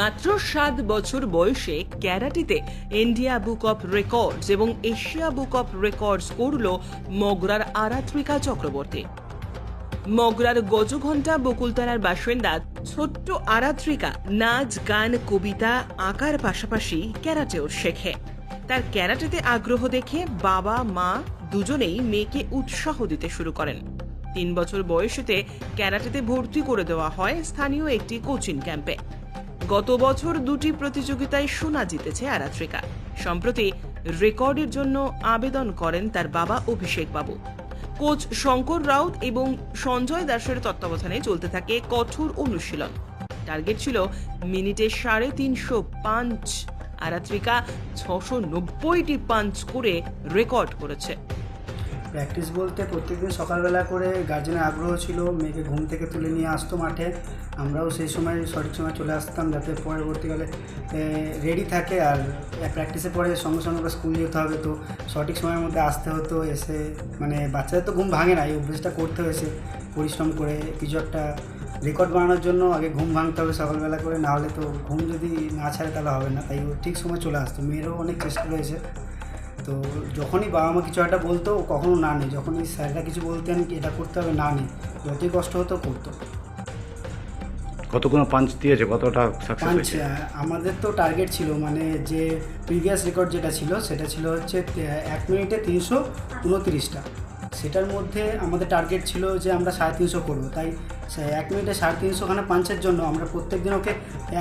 মাত্র সাত বছর বয়সে ক্যারাটিতে ইন্ডিয়া বুক অফ রেকর্ডস এবং এশিয়া বুক অফ রেকর্ডস করল মগরার আরাত্রিকা চক্রবর্তী। মগরার গজঘণ্টা বকুলতলার বাসিন্দা ছোট্ট আরাত্রিকা নাচ, গান, কবিতা আঁকার পাশাপাশি ক্যারাটেও শেখে। তার ক্যারাটেতে আগ্রহ দেখে বাবা, মা দুজনেই মেয়েকে উৎসাহ দিতে শুরু করেন। তিন বছর বয়সেতে ক্যারাটেতে ভর্তি করে দেওয়া হয় স্থানীয় একটি কোচিং ক্যাম্পে। গত বছর দুটি প্রতিযোগিতায় সোনা জিতেছে আরাত্রিকা সম্প্রতি রেকর্ডের জন্য আবেদন করেন তার বাবা অভিষেক বাবু। কোচ শঙ্কর রাউত এবং সঞ্জয় দাসের তত্ত্বাবধানে চলতে থাকে কঠোর অনুশীলন। টার্গেট ছিল মিনিটে সাড়ে তিনশো পাঞ্চ। আরাত্রিকা ছশো নব্বইটি পাঞ্চ করে রেকর্ড করেছে। প্র্যাকটিস বলতে প্রত্যেকদিন সকালবেলা করে গার্জেনের আগ্রহ ছিল, মেয়েকে ঘুম থেকে তুলে নিয়ে আসতো মাঠে। আমরাও সেই সময় সঠিক সময় চলে আসতাম যাতে পরবর্তীকালে রেডি থাকে আর প্র্যাকটিসে পরে সঙ্গে সঙ্গে স্কুল যেতে হবে। তো সঠিক সময়ের মধ্যে আসতে হতো, এসে মানে বাচ্চাদের তো ঘুম ভাঙে না, এই অভ্যেসটা করতে হয়েছে। পরিশ্রম করে কিছু একটা রেকর্ড বানানোর জন্য আগে ঘুম ভাঙতে হবে সকালবেলা করে, না হলে তো ঘুম যদি না ছাড়ে তাহলে হবে না। তাই ঠিক সময় চলে আসতো। মেয়েরও অনেক চেষ্টা রয়েছে। তো যখনই বাবা মা কিছু একটা বলতো কখনো না নেই। যখনই স্যাররা কিছু বলতেন এটা করতে হবে না নেই। যতই কষ্ট হতো করতো। কতগুলো পাঞ্চ দিয়েছে? কতটা সাকসেস হয়েছে? আমাদের তো টার্গেট ছিল মানে যে প্রিভিয়াস রেকর্ড যেটা ছিল সেটা ছিল হচ্ছে এক মিনিটে তিনশো উনতিরিশটা। সেটার মধ্যে আমাদের টার্গেট ছিল যে আমরা সাড়ে তিনশো করব। তাই এক মিনিটে সাড়ে তিনশোখানা পাঞ্চের জন্য আমরা প্রত্যেক দিন ওকে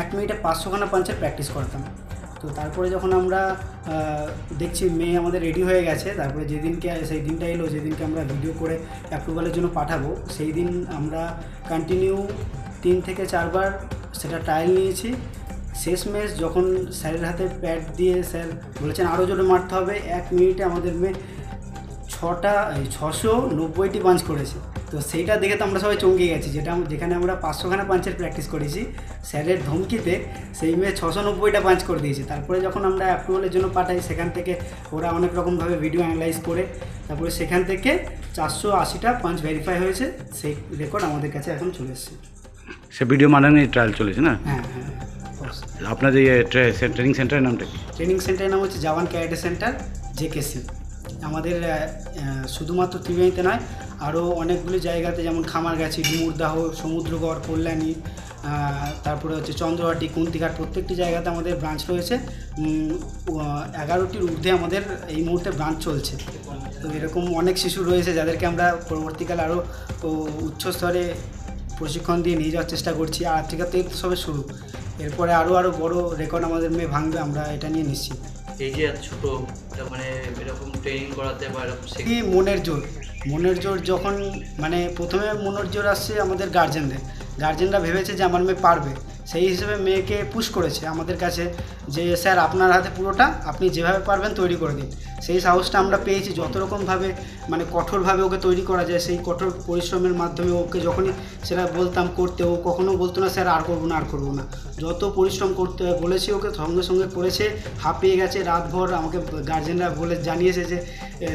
এক মিনিটে পাঁচশোখানা পাঞ্চের প্র্যাকটিস করতাম। তো তারপরে যখন আমরা দেখছি মেয়ে আমাদের রেডি হয়ে গেছে, তারপরে যেদিনকে, সেই দিনটা এলো, যেদিনকে আমরা ভিডিও করে অ্যাপ্রুভালের জন্য পাঠাবো, সেই দিন আমরা কন্টিনিউ তিন থেকে চারবার সেটা ট্রায়াল নিয়েছি। শেষ ম্যাচ যখন স্যারের হাতে প্যাড দিয়ে স্যার বলেছেন আরও জোরে মারতে হবে, এক মিনিটে আমাদের মেয়ে ছটা ছশো নব্বইটি পাঞ্চ করেছে। তো সেইটা দেখে তো আমরা সবাই চমকে গেছি। যেটা যেখানে আমরা পাঁচশোখানা পাঞ্চের প্র্যাকটিস করেছি স্যারের ধমকিতে সেই মেয়ে ছশো নব্বইটা পাঞ্চ করে দিয়েছে। তারপরে যখন আমরা অ্যাপ্রুভালের জন্য পাঠাই সেখান থেকে ওরা অনেক রকমভাবে ভিডিও অ্যানালাইজ করে তারপরে সেখান থেকে চারশো আশিটা পাঞ্চ ভেরিফাই হয়েছে সেই রেকর্ড আমাদের কাছে এখন চলে এসেছে। সে ভিডিও মানানি ট্রায়াল চলেছে না? হ্যাঁ হ্যাঁ অবশ্যই। আপনাদের ট্রেনিং সেন্টারের নামটা কি? ট্রেনিং সেন্টারের নাম হচ্ছে জাওয়ান ক্যারাটে সেন্টার জেকেসি আমাদের শুধুমাত্র ত্রিবেণীতে নয় আরও অনেকগুলি জায়গাতে, যেমন খামারগাছি ডুমুরদাহ সমুদ্রগড়, কল্যাণী তারপরে হচ্ছে চন্দ্রহাটি, কুন্তিঘাট, প্রত্যেকটি জায়গাতে আমাদের ব্রাঞ্চ রয়েছে। এগারোটির ঊর্ধ্বে আমাদের এই মুহূর্তে ব্রাঞ্চ চলছে। তো এরকম অনেক শিশু রয়েছে যাদেরকে আমরা পরবর্তীকালে আরও উচ্চ স্তরে প্রশিক্ষণ দিয়ে নিয়ে যাওয়ার চেষ্টা করছি। আর থেকে তো সবে শুরু। এরপরে আরও আরও বড় রেকর্ড আমাদের মেয়ে ভাঙবে, আমরা এটা নিয়ে নিশ্চিত। এই যে ছোট মানে এরকম ট্রেনিং করাতে বা এরকম কি মনের জোর? মনের জোর যখন মানে প্রথমে মনের জোর আসছে আমাদের গার্জেনদের গার্জেনরা ভেবেছে যে আমার মেয়ে পারবে। সেই হিসেবে মেয়েকে পুশ করেছে আমাদের কাছে যে, স্যার, আপনার হাতে পুরোটা, আপনি যেভাবে পারবেন তৈরি করে দিন। সেই সাহসটা আমরা পেয়েছি যত রকমভাবে মানে কঠোরভাবে ওকে তৈরি করা যায় সেই কঠোর পরিশ্রমের মাধ্যমে ওকে যখনই সেটা বলতাম করতে ও কখনো বলতো না স্যার আর করব না আর করব না। যত পরিশ্রম করতে হয় বলেছি ওকে সঙ্গে সঙ্গে করেছে হাঁপিয়ে গেছে রাতভর আমাকে গার্জেনরা বলে জানিয়েছে যে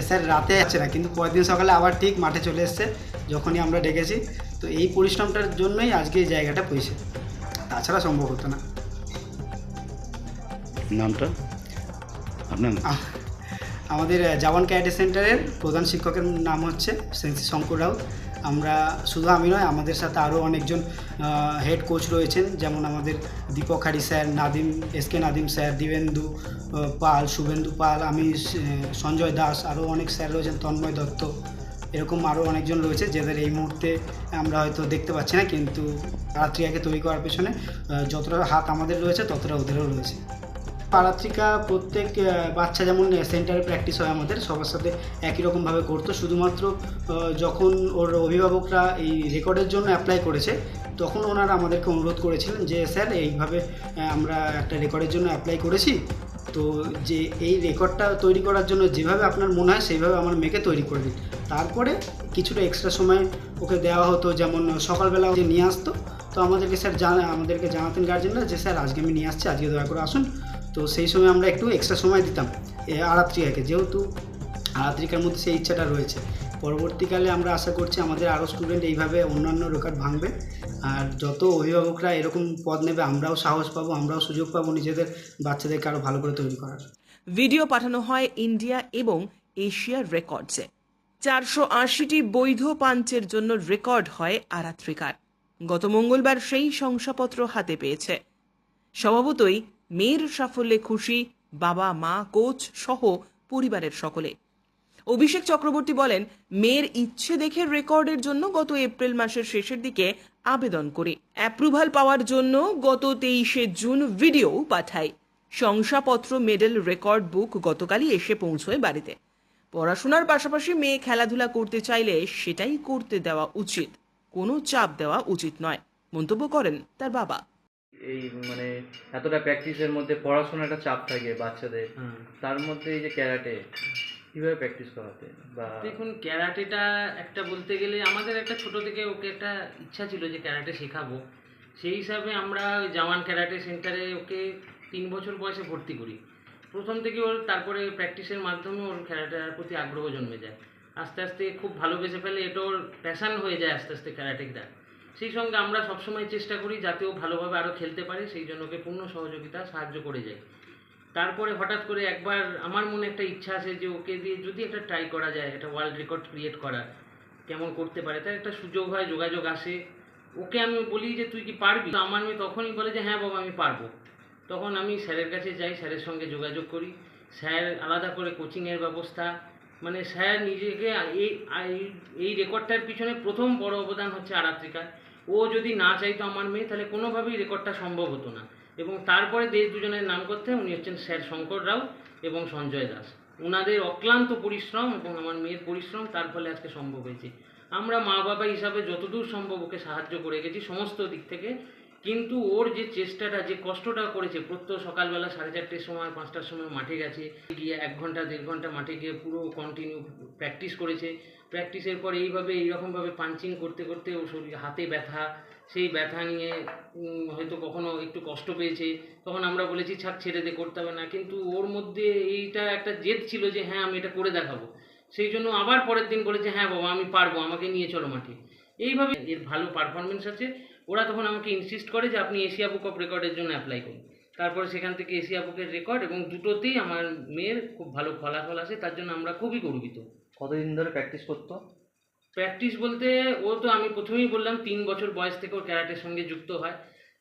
স্যার রাতে আছে না। কিন্তু পরের দিন সকালে আবার ঠিক মাঠে চলে এসছে যখনই আমরা ডেকেছি। তো এই পরিশ্রমটার জন্যই আজকে এই জায়গাটা পেয়েছে তাছাড়া সম্ভব হতো না। নামটা? আপনার আমাদের জাওয়ান ক্যারাটে সেন্টারের প্রধান শিক্ষকের নাম হচ্ছে সেন্সি শঙ্কর রাউত। আমরা শুধু আমি নয়, আমাদের সাথে আরও অনেকজন হেড কোচ রয়েছেন, যেমন আমাদের Deepak Hari sir, Nadim, S K Nadim sir, Dibyendu Pal, Shubhendu Pal, আমি সঞ্জয় দাস, আরও অনেক স্যার রয়েছেন, তন্ময় দত্ত, এরকম আরও অনেকজন রয়েছে, যাদের এই মুহূর্তে আমরা হয়তো দেখতে পাচ্ছি না, কিন্তু রাত্রিয়াকে তৈরি করার পেছনে যতটা হাত আমাদের রয়েছে, ততটা ওদেরও রয়েছে। পারাত্রিকা প্রত্যেক বাচ্চা যেমন সেন্টারে প্র্যাকটিস হয় আমাদের, সবার সাথে একই রকমভাবে করতো। শুধুমাত্র যখন ওর অভিভাবকরা এই রেকর্ডের জন্য অ্যাপ্লাই করেছে, তখন ওনারা আমাদেরকে অনুরোধ করেছিলেন যে, স্যার, এইভাবে আমরা একটা রেকর্ডের জন্য অ্যাপ্লাই করেছি। তো যে এই রেকর্ডটা তৈরি করার জন্য যেভাবে আপনার মনে হয়, সেইভাবে আমার মেয়েকে তৈরি করে দিন। তারপরে কিছুটা এক্সট্রা সময় ওকে দেওয়া হতো, যেমন সকালবেলা যে নিয়ে আসতো। তো আমাদেরকে স্যার জানা, আমাদেরকে জানাতেন গার্জেনরা যে, স্যার, আজকে আমি নিয়ে আসছি, আজকে দয়া করে আসুন। তো সেই সময় আমরা একটু এক্সট্রা সময় দিতাম আরাত্রিকাকে যেহেতু আরাত্রিকার মধ্যে সেই ইচ্ছাটা রয়েছে। পরবর্তীকালে আমরা আশা করছি আমাদের আরও স্টুডেন্ট এইভাবে অন্যান্য রেকর্ড ভাঙবে। আর যত অভিভাবকরা এরকম পদ নেবে, আমরাও সাহস পাবো, আমরাও সুযোগ পাবো নিজেদের, বাচ্চাদেরকে আরও ভালো করে তৈরি করার। ভিডিও পাঠানো হয় ইন্ডিয়া এবং এশিয়ার রেকর্ডসে চারশো আশিটি বৈধ পাঞ্চের জন্য রেকর্ড হয় আরাত্রিকার। গত মঙ্গলবার সেই শংসাপত্র হাতে পেয়েছে। স্বভাবতই মেয়ের সাফল্যে খুশি বাবা, মা কোচ সহ পরিবারের সকলে। অভিষেক চক্রবর্তী বলেন, মেয়ের ইচ্ছে দেখে রেকর্ডের জন্য গত এপ্রিল মাসের শেষের দিকে আবেদন করে। অ্যাপ্রুভাল পাওয়ার জন্য গত তেইশে জুন ভিডিও পাঠায়। শংসাপত্র, মেডেল, রেকর্ড বুক গতকালই এসে পৌঁছয় বাড়িতে। পড়াশোনার পাশাপাশি মেয়ে খেলাধুলা করতে চাইলে সেটাই করতে দেওয়া উচিত। কোনো চাপ দেওয়া উচিত নয়। মন্তব্য করেন তার বাবা। এই মানে এতটা প্র্যাকটিসের মধ্যে পড়াশোনাটা চাপ থাকে বাচ্চাদের। তার মধ্যে এই যে ক্যারাটে কীভাবে প্র্যাকটিস করাতে? বা দেখুন ক্যারাটেটা একটা বলতে গেলে আমাদের একটা ছোট থেকে ওকে একটা ইচ্ছা ছিল যে ক্যারাটে শেখাবো। সেই হিসাবে আমরা ওই জাওয়ান ক্যারাটে সেন্টারে ওকে তিন বছর বয়সে ভর্তি করি। প্রথম থেকে ওর তারপরে প্র্যাকটিসের মাধ্যমে ওর ক্যারাটের প্রতি আগ্রহ জন্মে যায়। আস্তে আস্তে খুব ভালোবেসে ফেলে এটা ওর প্যাশান হয়ে যায় আস্তে আস্তে ক্যারাটেটা সেই সঙ্গে আমরা সবসময় চেষ্টা করি যাতে ও ভালোভাবে আরও খেলতে পারে, সেই জন্য ওকে পূর্ণ সহযোগিতা, সাহায্য করে যাই তারপরে হঠাৎ করে একবার আমার মনে একটা ইচ্ছা আছে যে ওকে দিয়ে যদি একটা ট্রাই করা যায়, একটা ওয়ার্ল্ড রেকর্ড ক্রিয়েট করার, কেমন করতে পারে, তার একটা সুযোগ হয়, যোগাযোগ আসে। ওকে আমি বলি যে, তুই কি পারবি? আমার মেয়ে তখনই বলে যে হ্যাঁ বাবা, আমি পারব। তখন আমি স্যারের কাছে যাই, স্যারের সঙ্গে যোগাযোগ করি। স্যার আলাদা করে কোচিংয়ের ব্যবস্থা মানে স্যার নিজেকে এই- এই রেকর্ডটার পিছনে প্রথম বড় অবদান হচ্ছে আরাত্রিকার ও যদি না চাইতো আমার মেয়ে, তাহলে কোনোভাবেই রেকর্ডটা সম্ভব হতো না। এবং তারপরে দেশ দুজনের নাম করতে উনি হচ্ছেন স্যার শঙ্কর রাও এবং সঞ্জয় দাস। ওনাদের অক্লান্ত পরিশ্রম এবং আমার মেয়ের পরিশ্রম তার ফলে আজকে সম্ভব হয়েছে। আমরা মা বাবা হিসাবে যতদূর সম্ভব ওকে সাহায্য করে গেছি সমস্ত দিক থেকে। কিন্তু ওর যে চেষ্টাটা, যে কষ্টটা করেছে, প্রত্যহ সকালবেলা সাড়ে চারটের সময়, পাঁচটার সময় মাঠে গেছে, গিয়ে এক ঘণ্টা, দেড় ঘণ্টা মাঠে গিয়ে পুরো কন্টিনিউ প্র্যাকটিস করেছে। প্র্যাকটিসের পর এইভাবে, এইরকমভাবে পাঞ্চিং করতে করতে ওর শরীর, হাতে ব্যথা, সেই ব্যথা নিয়ে হয়তো কখনো একটু কষ্ট পেয়েছে। তখন আমরা বলেছি, ছাড়, ছেড়ে দিয়ে করতে হবে না। কিন্তু ওর মধ্যে এইটা একটা জেদ ছিল যে হ্যাঁ আমি এটা করে দেখাবো। সেই জন্য আবার পরের দিন বলেছে হ্যাঁ বাবা, আমি পারব, আমাকে নিয়ে চলো মাঠে। এইভাবে এর ভালো পারফরমেন্স আছে। ওরা তখন আমাকে ইনসিস্ট করে যে আপনি এশিয়া বুক অফ রেকর্ডের জন্য অ্যাপ্লাই করুন। তারপরে সেখান থেকে এশিয়া বুকের রেকর্ড এবং দুটোতেই আমার মেয়ের খুব ভালো ফলাফল আসে তার জন্য আমরা খুবই গর্বিত। কতদিন ধরে প্র্যাকটিস করতো? প্র্যাকটিস বলতে ও তো আমি প্রথমেই বললাম তিন বছর বয়স থেকে ওর ক্যারাটের সঙ্গে যুক্ত হয়।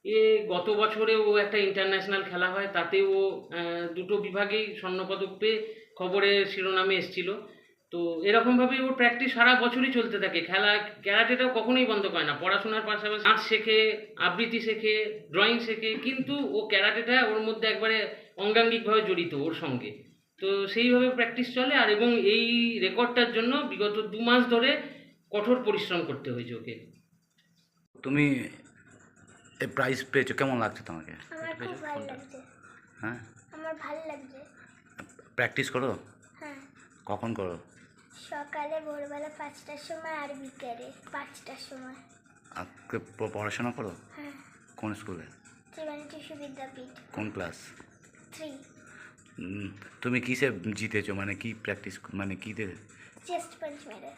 এ গত বছরে ও একটা ইন্টারন্যাশনাল খেলা হয় তাতে ও দুটো বিভাগেই স্বর্ণপদক পেয়ে খবরে শিরোনামে এসেছিল। তো এরকমভাবেই ওর প্র্যাকটিস সারা বছরই চলতে থাকে। খেলা ক্যারাটেটাও কখনোই বন্ধ করে না। পড়াশোনার পাশাপাশি নাচ শেখে আবৃত্তি শেখে ড্রয়িং শেখে কিন্তু ও ক্যারাটেটা ওর মধ্যে একবারে অঙ্গাঙ্গিকভাবে জড়িত ওর সঙ্গে। তো সেইভাবে প্র্যাকটিস চলে আর এবং এই রেকর্ডটার জন্য বিগত দু মাস ধরে কঠোর পরিশ্রম করতে হয়েছে ওকে। তুমি এই প্রাইজ পেয়েছ কেমন লাগছে তোমাকে? আমার খুব হ্যাঁ? আমার ভালো লাগছে। প্র্যাকটিস করো? হ্যাঁ। কখন করো? সকালে ভোরবেলা পাঁচটার সময় আর বিকেলে পাঁচটার সময়। পড়াশোনা করো? হ্যাঁ। কোন স্কুলে? ত্রিবাণী বিদ্যাপীঠ। কোন ক্লাস? থ্রি। তুমি কিসে জিতেছো? মানে কি প্র্যাকটিস মানে কীতে? চেস্ট পাঞ্চ মেরে।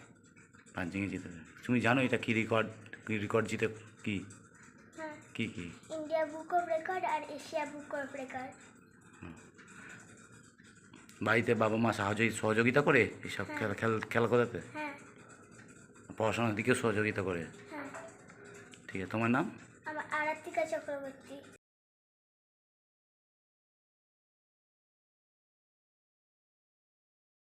পাঞ্চিংয়ে জিতেছো। তুমি জানো এটা কি রেকর্ড কি রেকর্ড জিতে কি? হ্যাঁ। কি কি? ইন্ডিয়া বুক অফ রেকর্ড আর এশিয়া বুক অফ রেকর্ড। বাড়িতে বাবা মা সাহায্য সহযোগিতা করে এইসব খেলা খেল খেলা করাতে? হ্যাঁ। পড়াশোনার দিকেও সহযোগিতা করে? হ্যাঁ। ঠিক আছে তোমার নাম? আমার চক্রবর্তী।